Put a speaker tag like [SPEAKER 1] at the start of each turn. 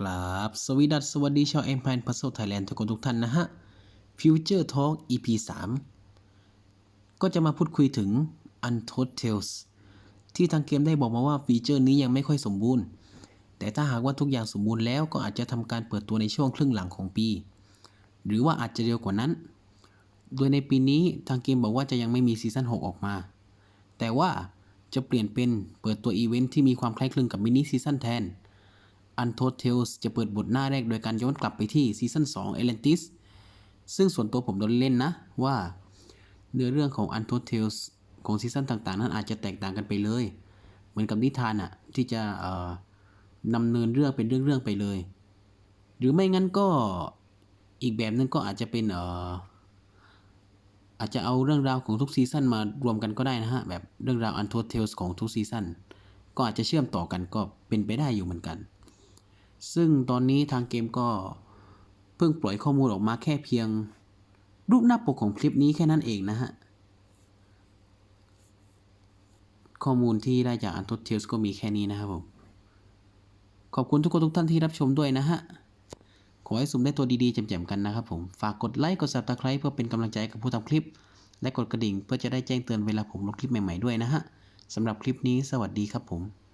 [SPEAKER 1] กราบสวีดัสสวัสดีชาวเอ็มพายพัซโซไทยแลนด์ทุกคนทุกท่านนะฮะ Future Talk EP 3 ก็จะมาพูดคุยถึง Untold Tales ที่ทางเกมได้บอกมาว่าฟีเจอร์นี้ยังไม่ค่อยสมบูรณ์ แต่ถ้าหากว่าทุกอย่างสมบูรณ์แล้วก็อาจจะทำการเปิดตัวในช่วงครึ่งหลังของปี หรือว่าอาจจะเร็วกว่านั้น โดยในปีนี้ทางเกมบอกว่าจะยังไม่มีซีซั่น6ออกมา แต่ว่าจะเปลี่ยนเป็นเปิดตัวอีเวนท์ที่มีความคล้ายคลึงกับมินิซีซั่นแทน Untold Tales จะเปิดบทหน้าแรกโดยการย้อนกลับไปที่ซีซั่น2 Atlantis ซึ่งส่วนตัวผมโดนเล่นนะว่า เนื้อเรื่องของ Untold Tales ของซีซั่นต่างๆ นั้นอาจจะแตกต่างกันไปเลย เหมือนกับนิทานอะที่จะนำเนินเรื่องเป็นเรื่อง ๆ ไปเลย หรือไม่งั้นก็อีกแบบนึงก็อาจจะเป็นเอออาจจะเอาเรื่องราวของทุกซีซั่นมารวมกันก็ได้นะฮะ แบบเรื่องราว Untold Tales ของทุกซีซั่นก็อาจจะเชื่อมต่อกันก็เป็นไปได้อยู่เหมือนกัน ซึ่งตอนนี้ทางเกมก็เพิ่งปล่อยข้อมูลออกมาแค่เพียง รูปหน้าปกของคลิปนี้แค่นั้นเองนะฮะ ข้อมูลที่ได้จาก Untold Tales ก็มีแค่นี้นะครับผม ขอบคุณทุกคนทุกท่านที่รับชมด้วยนะฮะ ขอให้สุ่มได้ตัวดีๆแจ่มๆกันนะครับผม ฝากกดไลค์กด subscribe เพื่อเป็นกำลังใจกับผู้ทำคลิป และกดกระดิ่งเพื่อจะได้แจ้งเตือนเวลาผมลงคลิปใหม่ๆด้วยนะฮะสำหรับคลิปนี้สวัสดีครับผม